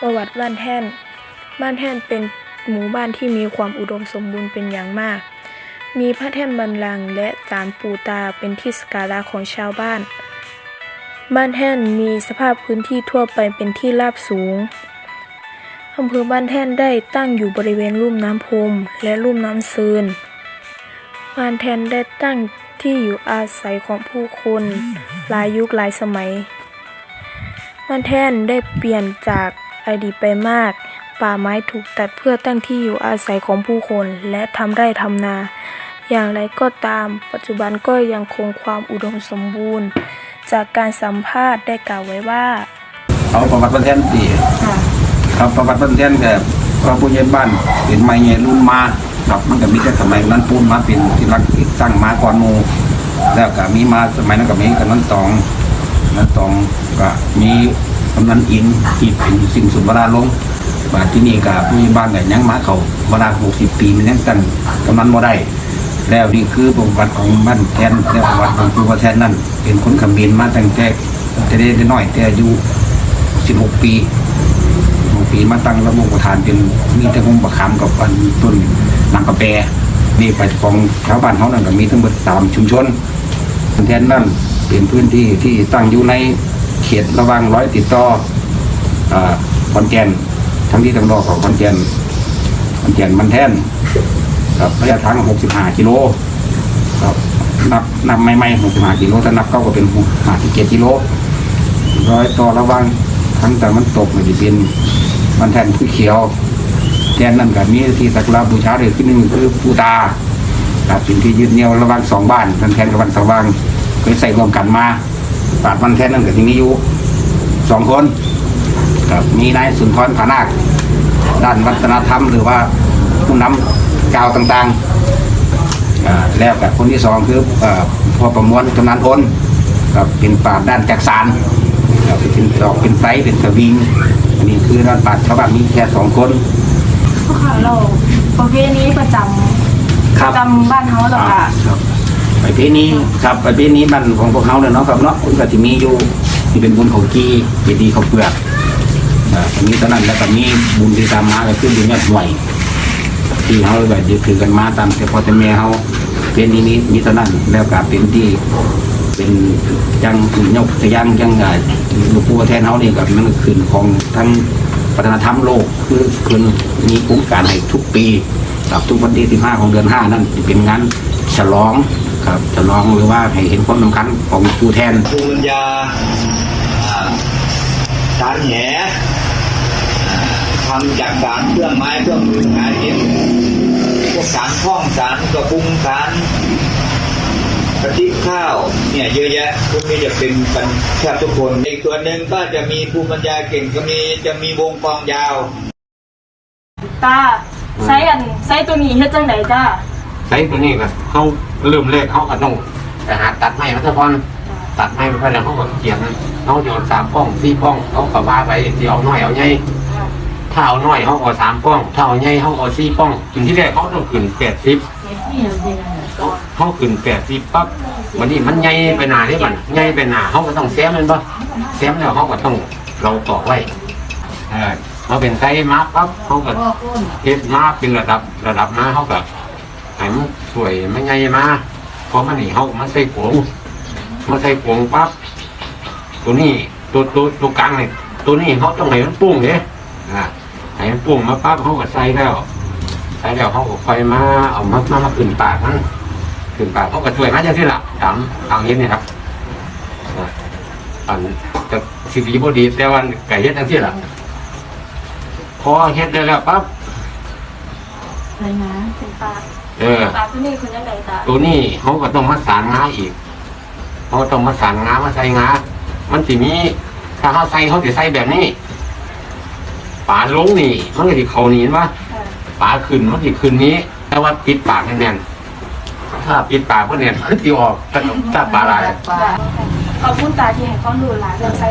ประวัติบ้านแท่น บ้านแท่นเป็นหมู่บ้านที่มีความอุดมสมบูรณ์เป็นอย่างมาก มีพระแท่นบันลังและศาลปู่ตาเป็นที่สักการะของชาวบ้าน บ้านแท่นมีสภาพพื้นที่ทั่วไปเป็นที่ราบสูงอำเภอบ้านแท่นได้ตั้งอยู่บริเวณลุ่มน้ำพมและลุ่มน้ำซืนบ้านแท่นได้ตั้งที่อยู่อาศัยของผู้คนหลายยุคหลายสมัยบ้านแท่นได้เปลี่ยนจาก อดีตไปมาก ป่าไม้ถูกตัดเพื่อตั้งที่อยู่อาศัยของผู้คนและทำไร่ทำนา อย่างไรก็ตาม ปัจจุบันก็ยังคงความอุดมสมบูรณ์ จากการสัมภาษณ์ได้กล่าวไว้ว่า เอาประวัติประเทศดีครับประวัติประเทศกับพระผู้ใหญ่บ้านเป็นไม้ใหญ่รุ่นมาครับมันก็มีแต่สมัยนั้นปูนมาเป็นที่รักที่ตั้งมาก่อนหมูแล้วก็มีมาสมัยนั้นก็มีกันนั้นตองนั้นตองก็มี กำนันอินที่เป็นสิ่งสุดเวลาลงบาที่นี่ก็ผู้ใหญ่บ้านก็ยังมาเขาเวลาหกสิบปีมันยังตั้งกำนันบ่ได้ แล้วนี่คือประวัติของบ้านแทนและประวัติของครูประแทนนั่นเป็นคนขมินมาตั้งแต่แต่ได้น้อยแต่อายุ16ปี16ปีมาตั้งระบบประธานเป็นมีแต่คงประคำกับอันต้นนางกระแปนี่ไปของชาวบ้านเขานั่นก็มีทั้งหมดตามชุมชนแทนนั่นเป็นพื้นที่ที่ตั้งอยู่ใน เขตระว่างร้อยติดต่ออ่าขอนแก่นทั้งที่ทั้งนอกของขอนแก่นขอนแก่นมันแท่นครับระยะทาง 65 กิโลครับนับนับไม่ไม่65 กิโลถ้านับเข้าก็เป็น57กิโลร้อยต่อระว่างทั้งแต่มันตกมันจะเป็นมันแทนผู้เขียวแทนนั่นกับมีที่สักกาบูชาเลยขึ้นหนึ่งคือปูตาครับเป็นที่ยึดเนี่ยวระว่างสองบ้านมันแทนกับวันสว่างเคยใส่รวมกันมา ปาดมันแทนนั่นกับที่นี้อยู่สองคนครับมีนายสุนทรผานาคด้านวัฒนธรรม หรือว่าผู้นำกล่าวต่างๆอ่าแล้วกับคนที่สองคือเอ่อพ่อประมวลจำนานพลครับเป็นปราดด้านจักสารครับเป็นดอกเป็นไฟเป็นสวิงอันนี้คือด้านปราดชาวบ้านมีแค่สองคนพวกเขาเราประเภทนี้ประจำครับประจำบ้านเขาหรอกค่ะ ครับไปเพนี้ครับไปเพนี้บ้านของพวกเขาเนี่ยเนาะครับเนาะคุณก็จะมีอยู่ที่เป็นบุญเขากีเจดีเขาเปลือกอ่าอันนี้ตอนนั้นแล้วก็มีบุญที่ตามมาก็คือบุญยอดห่วยที่เขาแบบยึดถือกันมาตามแต่พอแต่แม่เขาเป็นนี้นี้มีเท่านั้นแล้วก็เป็นที่เป็นยังยกตัวอยังยังไงหลวงปู่แทนเขานี่กับมันคืนของทั้งวัฒนธรรมโลกคือคืนมีโครงการให้ทุกปีกับทุกวันที่สิบห้าของเดือนห้านั่นเป็นงานฉลอง ครับฉลองหรือว่าให้เห็นความสำคัญของปู่แทนภูมิปัญญาอ่าการแหอ่าทำจากสารเครื่องไม้เครื่องมือหาเห็นพวกสารข้องสารกระพุ้งสารกระติบข้าวเนี่ยเยอะแยะพวกนี้จะเป็นกันแทบทุกคนอีกส่วนหนึ่งก็จะมีภูมิปัญญาเก่งก็มีจะมีวงกลองยาว ตาไซอันไซตัวนี้เฮ็ดจังไดจ้า ใช้ตัวนี้ก็เขาเริ่มแรกเขาก็ต้องไปหาตัดไม้มาซะก่อนตัดไม้ไปแล้วเขาก็เขียนเขาจะเอาสามป้องสี่ป้องเขาก็ว่าไปที่เอาน้อยเอาใหญ่ถ้าเอาน้อยเขาเอาสามป้องถ้าเอาใหญ่เขาเอาสี่ป้องถึงที่แรกเขาต้องขึ้นแปดสิบเขาขึ้นแปดสิบปั๊บวันนี้มันใหญ่ไปหนาที่มันใหญ่ไปหนาเขาก็ต้องแซมมันปะแซมแล้วเขาก็ต้องเราต่อไว้เขาเป็นไซมาปั๊บเขาก็เฮ็ดมาเป็นระดับระดับมาเขาก็ ให้มันสวยมันไงมาเพอมันนี่เขามันใส่ผงมันใส่ผงปั๊บตัวนี้ตัวตัวตัวกลางนี่ตัวนี้เขาต้องให้มันปุ้งเนี่ยอ่าให้มันปุ้งมาปั๊บเขาก็ใส่แล้วใส่แล้วเขาก็ค่อยมาเอามามามาขึ้นปากมันขึ้นปากเขาก็สวยมาจังที่ละตามทางนี้นี่ครับอันจะสิดีบ่ดีแต่ว่าไก่เฮ็ดจังที่ละพอเฮ็ดได้แล้วปั๊บอะไรนะเป็นตา เออตาตัวนี้คุณยังไงตาตัวนี้เขาก็ต้องมาสานงาอีกเขาก็ต้องมาสานงามาใส่งามันสิมีถ้าเขาใส่เขาจะใส่แบบนี้ปาลงนี่มันก็สิเขานี่เห็นปะปาขึ้นมันสิขึ้นนี้ แต่ว่าปิดปากแน่นๆถ้าปิดปากก็แน่นมันสิออกถ้าถ้าปลาลายขอบคุณตาที่ให้ความรู้หลานเรื่องไซ